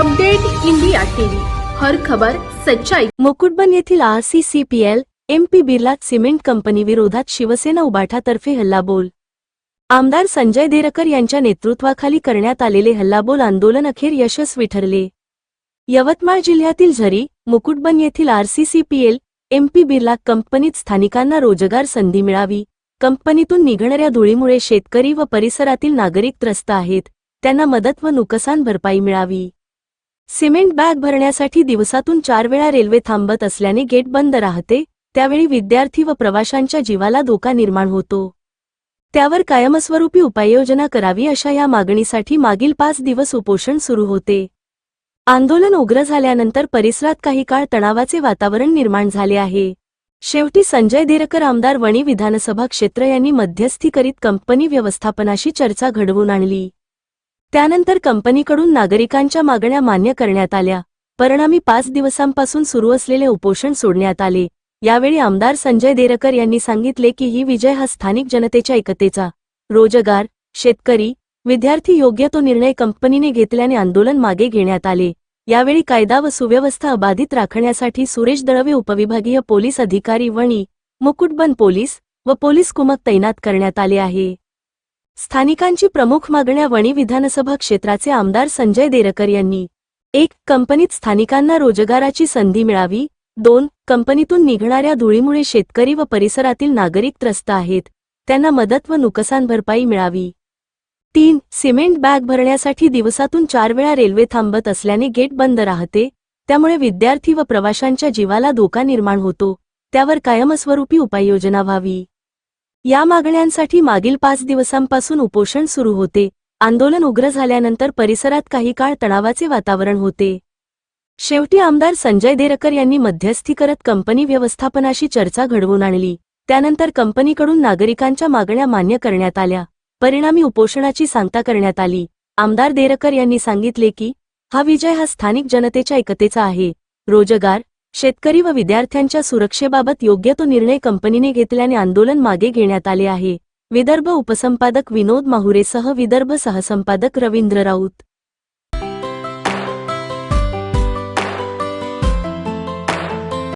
Update India TV. हर खबर सच्चाई. मुकुटबन येथील RCCPL MP Birla cement company विरोधात शिवसेना उबाठातर्फे हल्लाबोल. आमदार संजय देरकर यांच्या नेतृत्वाखाली करण्यात आलेले हल्लाबोल आंदोलन अखेर यशस्वी ठरले. यवतमाळ जिल्ह्यातील झरी मुकुटबन येथील आरसीसीपीएल एमपी बिर्ला कंपनीत स्थानिकांना रोजगार संधी मिळावी. कंपनीतून निघणाऱ्या धुळीमुळे शेतकरी व परिसरातील नागरिक त्रस्त आहेत. त्यांना मदत व नुकसान भरपाई मिळावी. सिमेंट बॅग भरण्यासाठी दिवसातून चार वेळा रेल्वे थांबत असल्याने गेट बंद राहते त्यावेळी विद्यार्थी व प्रवाशांच्या जीवाला धोका निर्माण होतो. त्यावर कायमस्वरूपी उपाययोजना करावी अशा या मागणीसाठी मागील पाच दिवस उपोषण सुरू होते. आंदोलन उग्र झाल्यानंतर परिसरात काही काळ तणावाचे वातावरण निर्माण झाले आहे. शेवटी संजय देरकर आमदार वणी विधानसभा क्षेत्र यांनी मध्यस्थी करीत कंपनी व्यवस्थापनाशी चर्चा घडवून आणली. त्यानंतर कंपनीकडून नागरिकांच्या मागण्या मान्य करण्यात आल्या. परिणामी पाच दिवसांपासून सुरू असलेले उपोषण सोडण्यात आले. यावेळी आमदार संजय देरकर यांनी सांगितले की ही विजय हा स्थानिक जनतेच्या एकतेचा रोजगार शेतकरी विद्यार्थी योग्य तो निर्णय कंपनीने घेतल्याने आंदोलन मागे घेण्यात आले. यावेळी कायदा व सुव्यवस्था अबाधित राखण्यासाठी सुरेश दळवे उपविभागीय पोलीस अधिकारी वणी मुकुटबन पोलीस व पोलीस कुमक तैनात करण्यात आले आहे. स्थानिकांची प्रमुख मागण्या वणी विधानसभा क्षेत्राचे आमदार संजय देरकर यांनी. एक कंपनीत स्थानिकांना रोजगाराची संधी मिळावी. दोन कंपनीतून निघणाऱ्या धुळीमुळे शेतकरी व परिसरातील नागरिक त्रस्त आहेत. त्यांना मदत व नुकसान भरपाई मिळावी. तीन सिमेंट बॅग भरण्यासाठी दिवसातून चार वेळा रेल्वे थांबत असल्याने गेट बंद राहते. त्यामुळे विद्यार्थी व प्रवाशांच्या जीवाला धोका निर्माण होतो. त्यावर कायमस्वरूपी उपाययोजना व्हावी. या मागण्यांसाठी मागील पाच दिवसांपासून उपोषण सुरू होते. आंदोलन उग्र झाल्यानंतर परिसरात काही काळ तणावाचे वातावरण होते. शेवटी आमदार संजय देरकर यांनी मध्यस्थी करत कंपनी व्यवस्थापनाशी चर्चा घडवून आणली. त्यानंतर कंपनीकडून नागरिकांच्या मागण्या मान्य करण्यात आल्या. परिणामी उपोषणाची सांगता करण्यात आली. आमदार देरकर यांनी सांगितले की हा विजय हा स्थानिक जनतेच्या एकतेचा आहे. रोजगार शेतकरी व विद्यार्थ्यांच्या सुरक्षेबाबत योग्य तो निर्णय कंपनीने घेतल्याने आंदोलन मागे घेण्यात आले आहे. विदर्भ उपसंपादक विनोद माहुरेसह विदर्भ सहसंपादक रवींद्र राऊत